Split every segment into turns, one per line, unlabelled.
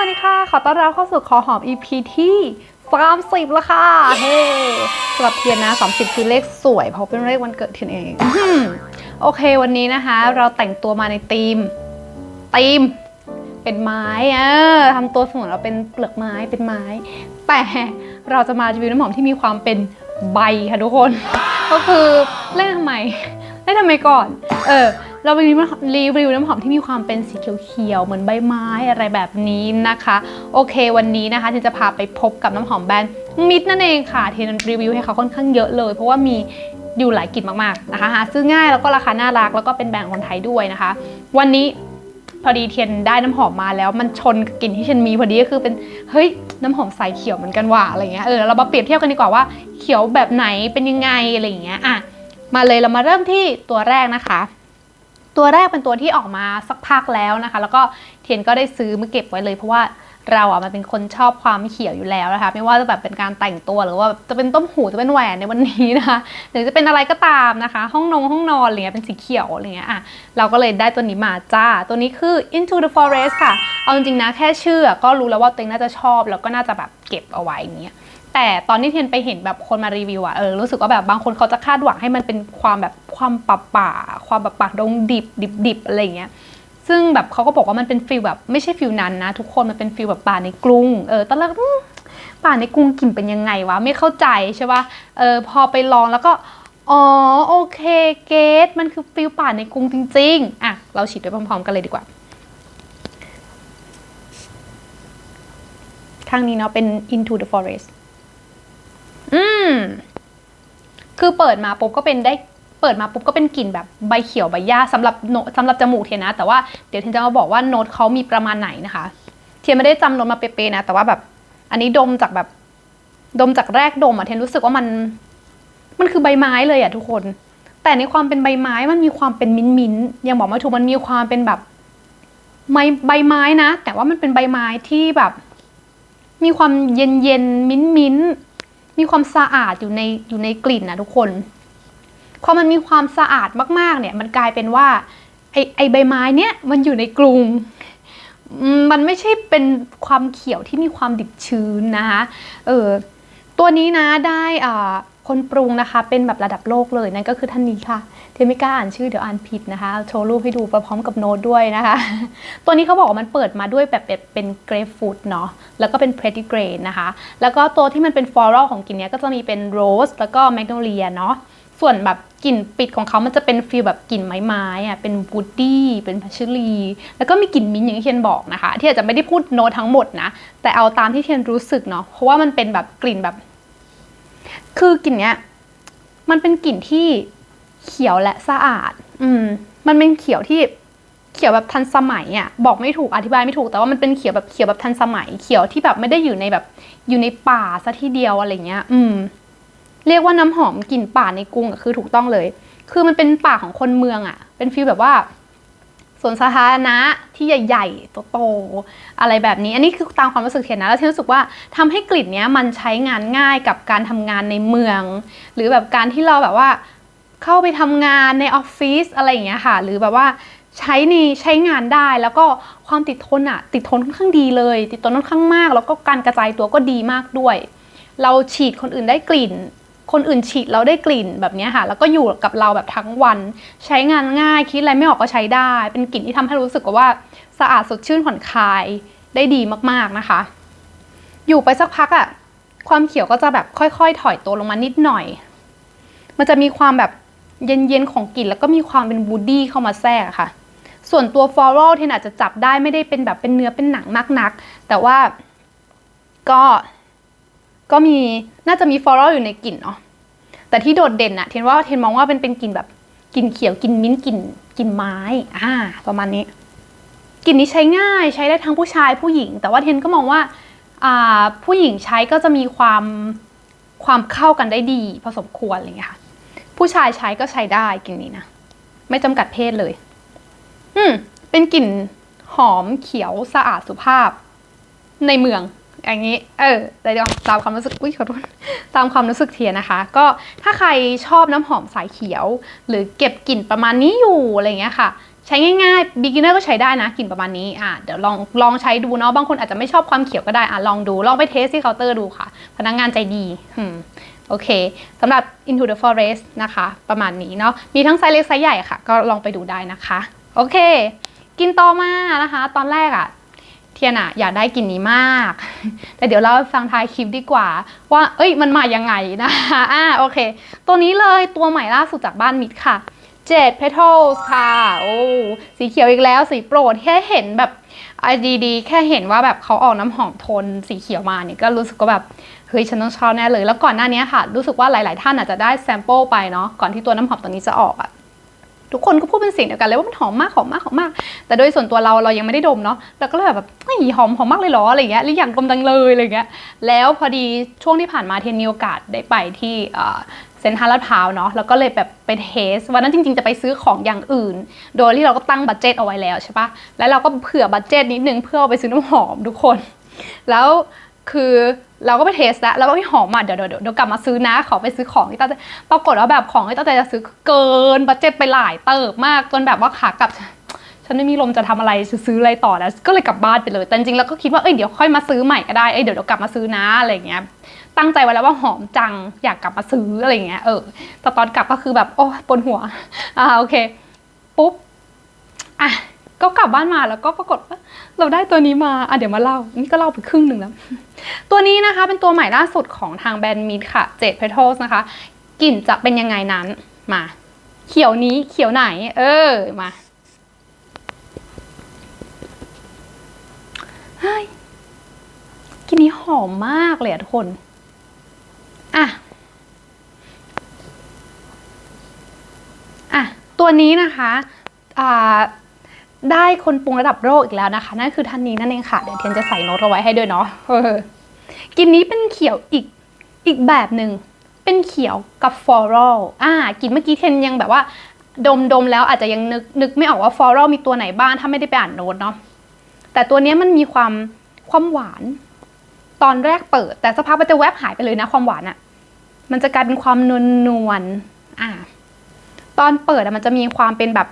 วัสดีค่ะ ขอต้อนรับเข้าสู่คอหอม EP ที่30แล้วค่ะ เฮ้สำหรับเทียนนะ 30 คือเลขสวย เพราะเป็นเลขวันเกิดเทียนเองอื้อหือโอเควันนี้นะคะ เราแต่งตัวมาในธีมธีม เป็นไม้เออทำตัวเสมือนเราเป็นเปลือกไม้เป็นไม้ แต่เราจะมารีวิวน้ำหอมที่มีความเป็นใบค่ะทุกคน ก็คือเล่นทำไมเล่นทำไมก่อน เออ เรารีวิวรีวิวน้ำหอมที่มีความเป็นสีเขียวๆเหมือนใบไม้อะไรแบบนี้นะคะ โอเควันนี้นะคะเทนจะพาไปพบกับน้ำหอมแบรนด์มิดนั่นเองค่ะเทนรีวิวให้เขาค่อนข้างเยอะเลย เพราะว่ามีอยู่หลายกลิ่นมากๆนะคะหาซื้อง่ายแล้วก็ราคาน่ารักแล้วก็เป็นแบรนด์คนไทยด้วยนะคะ วันนี้พอดีเทียนได้น้ำหอมมาแล้วมันชนกับกลิ่นที่เทียนมีพอดีก็คือเป็นเฮ้ยน้ำหอมสายเขียวเหมือนกันว่ะอะไรเงี้ยเออเรามาเปรียบเทียบกันดีกว่าว่าเขียวแบบไหนเป็นยังไงอะไรเงี้ยอะมาเลยเรามาเริ่มที่ตัวแรกนะคะ ตัวแรกเป็นตัวที่ออกมาสักพักแล้วนะคะ แล้วก็เทียนก็ได้ซื้อมาเก็บไว้เลยเพราะว่าเราอะมันเป็นคนชอบความเขียวอยู่แล้วนะคะ ไม่ว่าจะแบบเป็นการแต่งตัวหรือว่าจะเป็นต้มหูจะเป็นแหวนในวันนี้นะคะหรือจะเป็นอะไรก็ตามนะคะ ห้องนงห้องนอนอะไรเงี้ยเป็นสีเขียวอะไรเงี้ยอะเราก็เลยได้ตัวนี้มาจ้า ตัวนี้คือ Into the Forest ค่ะ เอาจริงๆนะแค่ชื่อก็รู้แล้วว่าตัวเองน่าจะชอบแล้วก็น่าจะแบบเก็บเอาไว้อย่างเงี้ย แต่ตอนที่เทียนไปเห็นแบบคนมารีวิวอะเออรู้สึกว่าแบบบางคนเขาจะคาดหวังให้มันเป็นความแบบความป่าป่าความแบบป่าดงดิบดิบดิบอะไรอย่างเงี้ยซึ่งแบบเขาก็บอกว่ามันเป็นฟิลแบบไม่ใช่ฟิลนั้นนะ ทุกคนมันเป็นฟิลแบบป่าในกรุงเออตอนแรกป่าในกรุงกลิ่นเป็นยังไงวะไม่เข้าใจใช่ปะเออพอไปลองแล้วก็อ๋อโอเคเกตมันคือฟิลป่าในกรุงจริง ๆอะเราฉีดไปพร้อม ๆ กันเลยดีกว่าข้างนี้เนาะเป็น into the forest อืม คือเปิดมาปุ๊บก็เป็นได้เปิดมาปุ๊บก็เป็นกลิ่นแบบใบเขียวใบหญ้าสำหรับโนสำหรับจมูกเทียนนะ แต่ว่าเดี๋ยวเทียนจะมาบอกว่าโน้ตเขามีประมาณไหนนะคะ เทียนไม่ได้จำโน้ตมาเป๊ะๆนะ แต่ว่าแบบ อันนี้ดมจากแบบ ดมจากแรกดมอะเทียนรู้สึกว่ามัน มันคือใบไม้เลยอะทุกคน แต่ในความเป็นใบไม้มันมีความเป็นมิ้นมิ้นท์ยังบอกไม่ถูกมันมีความเป็นแบบไม้ใบไม้นะ แต่ว่ามันเป็นใบไม้ที่แบบ มีความเย็นเย็นมิ้นมิ้นท์ มีความสะอาดอยู่ในอยู่ในกลิ่นนะทุกคนพอมันมีความสะอาดมากๆ เนี่ย มันกลายเป็นว่าไอไอใบไม้เนี่ยมันอยู่ในกรุงมมันไม่ใช่เป็นความเขียวที่มีความดิบชื้นนะคะเออตัวนี้นะได้อ่าคนปรุงนะคะ เป็นแบบระดับโลกเลยนั่นก็คือท่านนี้ค่ะ ทยนไม่กล้าอ่านชื่อเดี๋ยวอ่านผิดนะคะ โชว์รูปให้ดูไปพร้อมกับโน้ตด้วยนะคะ ตัวนี้เขาบอกว่ามันเปิดมาด้วยแบบเป็นเป็นเกรฟฟูดเนาะแล้วก็เป็นเพรติเกรนนะคะ แล้วก็ตัวที่มันเป็นฟลอรัลของกลิ่นเนี้ยก็จะมีเป็นโรสแล้วก็แมกโนเลียเนาะส่วนแบบกลิ่นปิดของเขามันจะเป็นฟีลแบบกลิ่นไม้ๆอะ เป็นวูดดี้ เป็นพัชรี แล้วก็มีกลิ่นมิ้นท์อย่างที่เทียนบอกนะคะ ที่อาจจะไม่ได้พูดโน้ตทั้งหมดนะ แต่เอาตามที่เทียนรู้สึกเนาะ เพราะว่ามันเป็นแบบกลิ่นแบบ คือกลิ่นเนี้ย มันเป็นกลิ่นที่ เขียวและสะอาด อืม มันเป็นเขียวที่เขียวแบบทันสมัยอะบอกไม่ถูกอธิบายไม่ถูกแต่ว่ามันเป็นเขียวแบบเขียวแบบทันสมัย เขียวที่แบบไม่ได้อยู่ในแบบอยู่ในป่าซะทีเดียวอะไรเงี้ย อืม เรียกว่าน้ำหอมกลิ่นป่าในกรุงคือถูกต้องเลย คือมันเป็นป่าของคนเมืองอะเป็นฟีลแบบว่าสวนสาธารณะที่ใหญ่ๆโตๆอะไรแบบนี้ อันนี้คือตามความรู้สึกเทียนนะแล้วเทียนรู้สึกว่าทำให้กลิ่นเนี้ยมันใช้งานง่ายกับการทำงานในเมือง หรือแบบการที่เราแบบว่า เข้าไปทำงานในออฟฟิศอะไรอย่างเงี้ยค่ะ หรือแบบว่าใช้ในใช้งานได้แล้วก็ความติดทนอะติดทนค่อนข้างดีเลย ติดทนค่อนข้างมาก แล้วก็การกระจายตัวก็ดีมากด้วย เราฉีดคนอื่นได้กลิ่น คนอื่นฉีดเราได้กลิ่นแบบเนี้ยค่ะ แล้วก็อยู่กับเราแบบทั้งวัน ใช้งานง่ายคิดอะไรไม่ออกก็ใช้ได้ เป็นกลิ่นที่ทำให้รู้สึกว่าสะอาดสดชื่นผ่อนคลายได้ดีมากๆนะคะ อยู่ไปสักพักอะความเขียวก็จะแบบค่อยๆ ถอยตัวลงมานิดหน่อย มันจะมีความแบบ เย็นๆของกลิ่นแล้วก็มีความเป็นบูดดี้เข้ามาแทรกค่ะ ส่วนตัวฟลอรัลเทนอาจจะจับได้ไม่ได้เป็นแบบเป็นเนื้อเป็นหนังมากนัก แต่ว่าก็ก็มีน่าจะมีฟลอรัลอยู่ในกลิ่นเนาะแต่ที่โดดเด่นอะเทนว่าเทนมองว่าเป็นเป็นกลิ่นแบบกลิ่นเขียวกลิ่นมิ้นท์กลิ่นกลิ่นไม้อ่าประมาณนี้กลิ่นนี้ใช้ง่ายใช้ได้ทั้งผู้ชายผู้หญิง แต่ว่าเทนก็มองว่าอ่าผู้หญิงใช้ก็จะมีความความเข้ากันได้ดีพอสมควรอะไรอย่างเงี้ยค่ะ ผู้ชายใช้ก็ใช้ได้กลิ่นนี้นะ ไม่จำกัดเพศเลย อืม เป็นกลิ่นหอมเขียวสะอาดสุภาพ ในเมืองอย่างนี้ เออเดี๋ยวตามความรู้สึก อุ้ยขอโทษ ตามความรู้สึกเทียนนะคะ ก็ถ้าใครชอบน้ำหอมสายเขียว หรือเก็บกลิ่นประมาณนี้อยู่อะไรเงี้ยค่ะ ใช้ง่ายๆ beginner ก็ใช้ได้นะ กลิ่นประมาณนี้ อะ เดี๋ยวลองลองใช้ดูเนาะ บางคนอาจจะไม่ชอบความเขียวก็ได้ อะ ลองดู ลองไปเทสที่เคาน์เตอร์ดูค่ะ พนักงานใจดีอืม โอเคสำหรับ into the forest นะคะ ประมาณนี้เนาะมีทั้งไซส์เล็กไซส์ใหญ่ค่ะ ก็ลองไปดูได้นะคะ โอเค กินต่อมานะคะ ตอนแรกอะเทียนอะอยากได้กลิ่นนี้มาก แต่เดี๋ยวเราฟังท้ายคลิปดีกว่า ว่า เอ้ยมันมายังไงนะคะอ่าโอเค ตัวนี้เลยตัวใหม่ล่าสุดจากบ้านมิดค่ะ Jade Petals ค่ะ โอ้สีเขียวอีกแล้วสีโปรดแค่เห็นแบบไอดีดีแค่เห็นว่าแบบเขาออกน้ำหอมโทนสีเขียวมาเนี่ยก็รู้สึกว่าแบบ เฮ้ยฉันต้องชอบแน่เลย แล้วก่อนหน้านี้ค่ะ รู้สึกว่าหลาย ๆ ท่านอาจจะได้แซมเปิลไปเนาะก่อนที่ตัวน้ำหอมตัวนี้จะออกอะทุกคนก็พูดเป็นเสียงเดียวกันเลยว่ามันหอมมากหอมมากหอมมาก แต่โดยส่วนตัวเราเรายังไม่ได้ดมเนาะเราก็เลยแบบเฮ้ยหอมหอมมากเลยเหรออะไรเงี้ยหรืออยากดมดังเลยอะไรเงี้ยแล้วพอดีช่วงที่ผ่านมาเทนมีโอกาสได้ไปที่เอ่อเซ็นทรัลลาดพร้าวเนาะแล้วก็เลยแบบไปเทสวันนั้นจริง ๆ จะไปซื้อของอย่างอื่น โดยที่เราก็ตั้งบัตเจตเอาไว้แล้วใช่ปะแล้วเราก็เผื่อบัตเจตนิดนึงเพื่อเอาไปซื้อน้ำหอมทุกคน แล้ว คือเราก็ไปเทสแล้วแล้วก็ไม่หอมอะเดี๋ยวเดี๋ยวเดี๋ยวกลับมาซื้อนะขอไปซื้อของที่ตั้งใจปรากฏว่าแบบของที่ตั้งใจจะซื้อเกินบัตเจ็ตไปหลายเติบมากจนแบบว่าขากลับ ฉันไม่มีลมจะทำอะไรซื้ออะไรต่อแล้วก็เลยกลับบ้านไปเลย แต่จริงๆแล้วก็คิดว่าเอ้ยเดี๋ยวค่อยมาซื้อใหม่ก็ได้เอ้ยเดี๋ยวเดี๋ยวกลับมาซื้อนะอะไรเงี้ยตั้งใจไว้แล้วว่าหอมจังอยากกลับมาซื้ออะไรเงี้ยเออแต่ตอนกลับก็คือแบบโอ้ปวดหัวอ่าโอเคปุ๊บอะก็กลับบ้านมาแล้วก็ปรากฏว่าเราได้ตัวนี้มาอะเดี๋ยวมาเล่านี่ก็เล่าไปครึ่งหนึ่งแล้ว ตัวนี้นะคะเป็นตัวใหม่ล่าสุดของทางแบรนด์มิดค่ะเจ็ดเพท l s นะคะกลิ่นจะเป็นยังไงนั้นมา เขียวนี้เขียวไหน เออมาเฮ้ยกลิ่นนี้หอมมากเลยทุกคนอะอะตัวนี้นะคะอ่า ได้คนปรุงระดับโลกอีกแล้วนะคะ นั่นคือท่านนี้นั่นเองค่ะ เดี๋ยวเทียนจะใส่โน้ตเอาไว้ให้ด้วยเนาะกลินนี้เป็นเขียวอีกอีกแบบหนึ่งเป็นเขียวกับฟลอรัลอ่ากลินเมื่อกี้เทียนยังแบบว่า ดมดมแล้วอาจจะยังนึกนึกไม่ออกว่าฟลอรัลมีตัวไหนบ้างถ้าไม่ได้ไปอ่านโน้ตเนาะแต่ตัวนี้มันมีความความหวาน ตอนแรกเปิด แต่สักพักมันจะแวบหายไปเลยนะความหวานอะมันจะกลายเป็นความนวลนวลอ่า ตอนเปิดอะมันจะมีความเป็นแบบ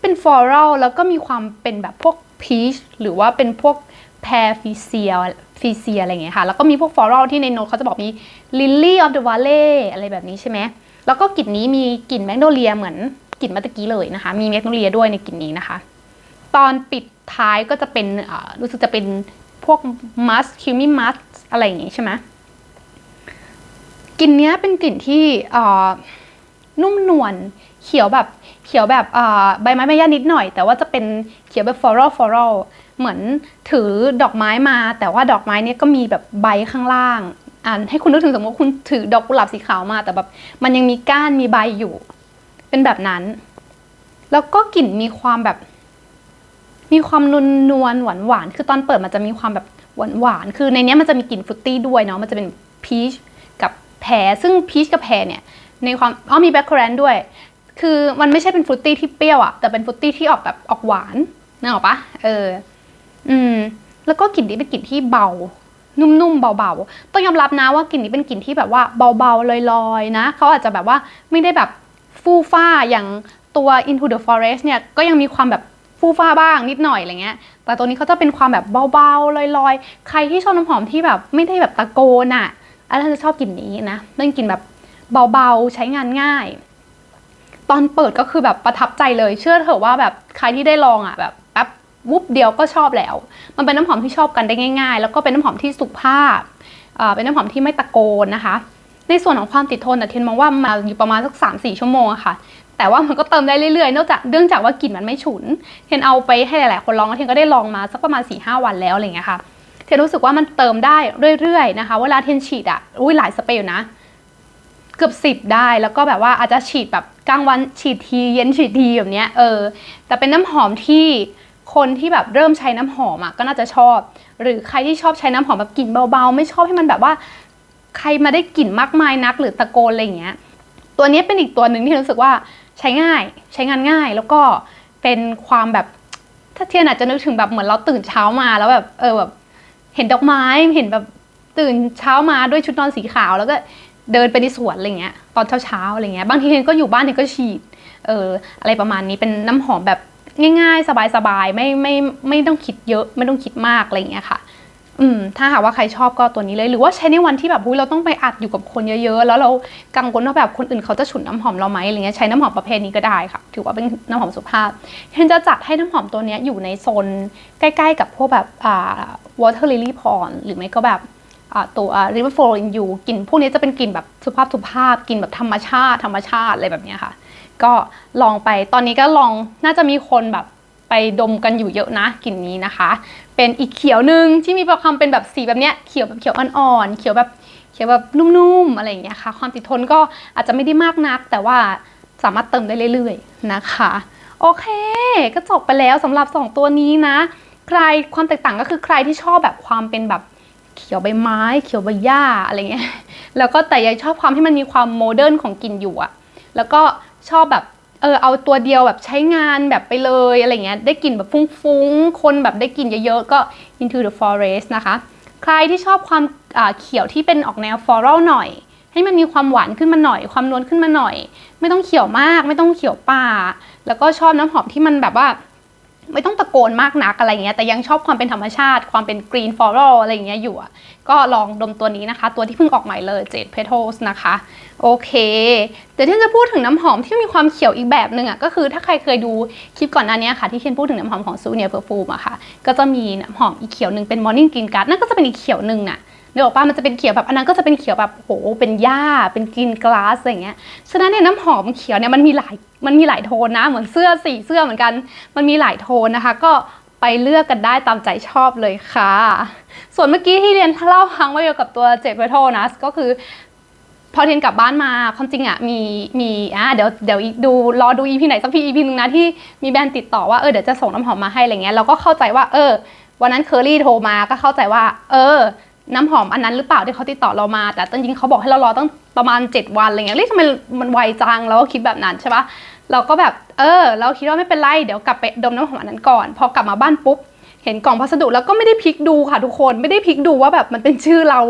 เป็นฟลอรัลแล้วก็มีความเป็นแบบพวกพีชหรือว่าเป็นพวกแพรฟิเซียฟิเซียอะไรอย่างเงี้ยค่ะ แล้วก็มีพวกฟลอรัลที่ในโน้ตเขาจะบอกมี Lily of the Valley อะไรแบบนี้ใช่ไหมแล้วก็กลิ่นนี้มีกลิ่นแมกโนเลียเหมือนกลิ่นเมื่อตะกี้เลยนะคะ มีแมกโนเลียด้วยในกลิ่นนี้นะคะ ตอนปิดท้ายก็จะเป็นรู้สึกจะเป็นพวกมัสคิวมี่มัสอะไรอย่างงี้ใช่ไหมกลิ่นนี้เป็นกลิ่นที่นุ่มนวล เขียวแบบเขียวแบบใบไม้ใบหญ้านิดหน่อย แต่ว่าจะเป็นเขียวแบบฟลอรัลฟลอรัลเหมือนถือดอกไม้มา แต่ว่าดอกไม้เนี้ยก็มีแบบใบข้างล่างอ่านให้คุณนึกถึงสมมติว่าคุณถือดอกกุหลาบสีขาวมา แต่แบบมันยังมีก้านมีใบอยู่ เป็นแบบนั้น แล้วก็กลิ่นมีความแบบ มีความนวลนวลหวานหวานคือตอนเปิดมันจะมีความแบบหวานหวานคือในนี้มันจะมีกลิ่นฟรุตตี้ด้วยเนาะมันจะเป็นพีชกับแพรซึ่งพีชกับแพรเนี่ยในความอ๋อมีแบล็คแครนด้วย คือมันไม่ใช่เป็นฟรุตตี้ที่เปรี้ยวอะแต่เป็นฟรุตตี้ที่ออกแบบออกหวานนึกออกปะเออ อืม แล้วก็กลิ่นนี้เป็นกลิ่นที่เบา นุ่มๆเบาๆ ต้องยอมรับนะว่ากลิ่นนี้เป็นกลิ่นที่แบบว่าเบาๆลอยๆนะเขาอาจจะแบบว่าไม่ได้แบบฟู่ฟ้าอย่างตัว Into the Forest เนี่ยก็ยังมีความแบบฟู่ฟ้าบ้างนิดหน่อยอะไรเงี้ย แต่ตัวนี้เขาจะเป็นความแบบเบาๆลอยๆ ใครที่ชอบน้ำหอมที่แบบไม่ได้แบบตะโกนอะอันนั้นจะชอบกลิ่นนี้นะเป็นกลิ่นแบบเบาๆใช้งานง่าย ตอนเปิดก็คือแบบประทับใจเลย เชื่อเถอะว่าแบบใครที่ได้ลองอะแบบแป๊บวุบเดียวก็ชอบแล้ว มันเป็นน้ำหอมที่ชอบกันได้ง่าย ๆ แล้วก็เป็นน้ำหอมที่สุภาพอ่าเป็นน้ำหอมที่ไม่ตะโกนนะคะ ในส่วนของความติดทนแต่เทนมองว่ามาอยู่ประมาณสักสามสี่ชั่วโมงค่ะ แต่ว่ามันก็เติมได้เรื่อยๆนอกจากเนื่องจากว่ากลิ่นมันไม่ฉุน เทนเอาไปให้หลายๆคนลองแล้วเทนก็ได้ลองมาสักประมาณ4ี่ห้าวันแล้วอะไรเงี้ยค่ะ เทนรู้สึกว่ามันเติมได้เรื่อยๆนะคะ เวลาเทนฉีดอะอุ้ยหลายสเปรย์อยู่นะ เกือบสิบได้ แล้วก็แบบว่าอาจจะฉีดแบบกลางวันฉีดทีเย็นฉีดทีแบบเนี้ยเออ แต่เป็นน้ำหอมที่คนที่แบบเริ่มใช้น้ำหอมอะก็น่าจะชอบ หรือใครที่ชอบใช้น้ำหอมแบบกลิ่นเบาๆ ไม่ชอบให้มันแบบว่า ใครมาได้กลิ่นมากมายนัก หรือตะโกนอะไรอย่างเงี้ย ตัวนี้เป็นอีกตัวหนึ่งที่รู้สึกว่าใช้ง่ายใช้งานง่าย แล้วก็เป็นความแบบถ้าเทียนอาจจะนึกถึงแบบเหมือนเราตื่นเช้ามาแล้วแบบเออแบบเห็นดอกไม้เห็นแบบตื่นเช้ามาด้วยชุดนอนสีขาว แล้วก็ เดินไปในสวนอะไรเงี้ยตอนเช้าๆอะไรเงี้ยบางทีเทนก็อยู่บ้านเทนก็ฉีดเอออะไรประมาณนี้เป็นน้ำหอมแบบง่ายๆ สบายๆไม่ไม่ไม่ต้องคิดเยอะไม่ต้องคิดมากอะไรเงี้ยค่ะ อืมถ้าหากว่าใครชอบก็ตัวนี้เลย หรือว่าใช้ในวันที่แบบเราต้องไปอัดอยู่กับคนเยอะๆ แล้วเรากังวลว่าแบบคนอื่นเขาจะฉุนน้ำหอมเราไหมอะไรเงี้ยใช้น้ำหอมประเภทนี้ก็ได้ค่ะ ถือว่าเป็นน้ำหอมสุภาพเคนจะจัดให้น้ำหอมตัวนี้อยู่ในโซนใกล้ ๆ กับพวกแบบอ่า water lily pond หรือไม่ก็แบบ ตัว river flow in you กลิ่นพวกนี้จะเป็นกลิ่นแบบสุภาพสุภาพกลิ่นแบบธรรมชาติ ธรรมชาติอะไรแบบนี้ค่ะ ก็ลองไปตอนนี้ก็ลองน่าจะมีคนแบบไปดมกันอยู่เยอะนะกลิ่นนี้นะคะ เป็นอีกเขียวหนึ่งที่มีความเป็นแบบสีแบบเนี้ยเขียวแบบเขียวอ่อนๆเขียวแบบเขียวแบบนุ่มๆอะไรอย่างเงี้ยค่ะ ความติดทนก็อาจจะไม่ได้มากนัก แต่ว่าสามารถเติมได้เรื่อยๆนะคะโอเค ก็จบไปแล้วสำหรับ 2 ตัวนี้นะ ใครความแตกต่างก็คือใครที่ชอบแบบความเป็นแบบ เขียวใบไม้ เขียวใบหญ้าอะไรเงี้ยแล้วก็แต่ยังชอบความที่มันมีความโมเดิร์นของกลิ่นอยู่อะแล้วก็ชอบแบบเออเอาตัวเดียวแบบใช้งานแบบไปเลยอะไรเงี้ยได้กลิ่นแบบฟุ้งๆ คนแบบได้กลิ่นเยอะๆ ก็ Into the Forest นะคะ ใครที่ชอบความเขียวที่เป็นออกแนว floral หน่อย ให้มันมีความหวานขึ้นมาหน่อย ความนวลขึ้นมาหน่อย ไม่ต้องเขียวมาก ไม่ต้องเขียวป่า แล้วก็ชอบน้ำหอมที่มันแบบว่า ไม่ต้องตะโกนมากนักอะไรเงี้ยแต่ยังชอบความเป็นธรรมชาติ ความเป็นกรีนฟลอรัลอะไรเงี้ยอยู่อะก็ลองดมตัวนี้นะคะ ตัวที่เพิ่งออกใหม่เลย Jade Petals นะคะ โอเคเดี๋ยวที่จะพูดถึงน้ำหอมที่มีความเขียวอีกแบบหนึ่งอะก็คือถ้าใครเคยดูคลิปก่อนหน้านี้ค่ะ ที่เคนพูดถึงน้ำหอมของ s o n i a Perfume อะค่ะก็จะมีน้ำหอมอีกเขียวหนึ่งเป็น Morning Green Guard นั่นก็จะเป็นอีกเขียวหนึ่งน่ะ เดี๋ยวบอกป้ามันจะเป็นเขียวแบบอันนั้นก็จะเป็นเขียวแบบโหเป็นหญ้าเป็นกรีนกลาสอะไรอย่างเงี้ยฉะนั้นเนี่ยน้ำหอมเขียวเนี่ยมันมีหลายมันมีหลายโทนนะ เหมือนเสื้อสีเสื้อเหมือนกัน มันมีหลายโทนนะคะ ก็ไปเลือกกันได้ตามใจชอบเลยค่ะ ส่วนเมื่อกี้ที่เรียนเล่าพังไว้เกี่ยวกับตัวเจ็ดเวทโทนะก็คือพอเทนกลับบ้านมาความจริงอะมีมีอะเดี๋ยวเดี๋ยวดูรอดูอีพีไหนสักพีอีพีนึงนะที่มีแบรนด์ติดต่อว่าเออเดี๋ยวจะส่งน้ำหอมมาให้อะไรเงี้ยเราก็เข้าใจว่าเออ วันนั้นเคอรี่โทรมาก็เข้าใจว่า เออ น้ำหอมอันนั้นหรือเปล่าที่เขาติดต่อเรามา แต่จริงๆเขาบอกให้เรารอตั้งประมาณ 7 วันอะไรเงี้ยเรียกทำไมมันไวจังเราก็คิดแบบนั้นใช่ปะเราก็แบบเออ เราคิดว่าไม่เป็นไรเดี๋ยวกลับไปดมน้ำหอมอันนั้นก่อน พอกลับมาบ้านปุ๊บเห็นกล่องพัสดุแล้วก็ไม่ได้พลิกดูค่ะทุกคนไม่ได้พลิกดูว่าแบบมันเป็นชื่อเรา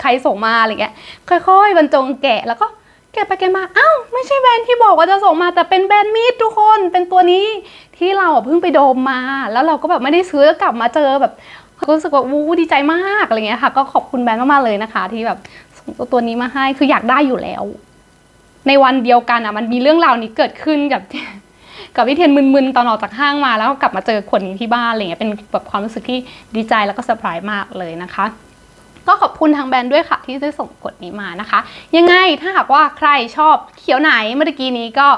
ใครส่งมาอะไรเงี้ยค่อยๆบรรจงแกะแล้วก็แกะไปแกะมาอ้าวไม่ใช่แบรนด์ที่บอกว่าจะส่งมาแต่เป็นแบรนด์มีดทุกคนเป็นตัวนี้ที่เราเพิ่งไปโดมมา แล้วเราก็แบบไม่ได้ซื้อกลับมาเจอแบบ ก็รู้สึกว่าวู้ดีใจมากอะไรเงี้ยค่ะ ก็ขอบคุณแบรนด์มากๆเลยนะคะ ที่แบบส่งตัวตัวนี้มาให้คืออยากได้อยู่แล้ว ในวันเดียวกันอะมันมีเรื่องราวนี้เกิดขึ้นกับกับพี่เทียนมึนๆตอนออกจากห้างมาแล้วก็กลับมาเจอคนนี้ที่บ้านอะไรเงี้ยเป็นแบบความรู้สึกที่ดีใจแล้วก็เซอร์ไพรส์มากเลยนะคะ ก็ขอบคุณทางแบรนด์ด้วยค่ะ ที่ได้ส่งกฎนี้มานะคะ ยังไงถ้าหากว่าใครชอบเขียวไหนเมื่อกี้นี้ก็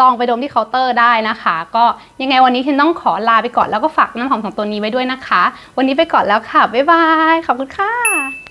ลองไปดมที่เคาน์เตอร์ได้นะคะ ก็ยังไงวันนี้เทนต้องขอลาไปก่อนแล้วก็ฝากน้ำหอมของตัวนี้ไว้ด้วยนะคะ วันนี้ไปก่อนแล้วค่ะบ๊ายบายขอบคุณค่ะ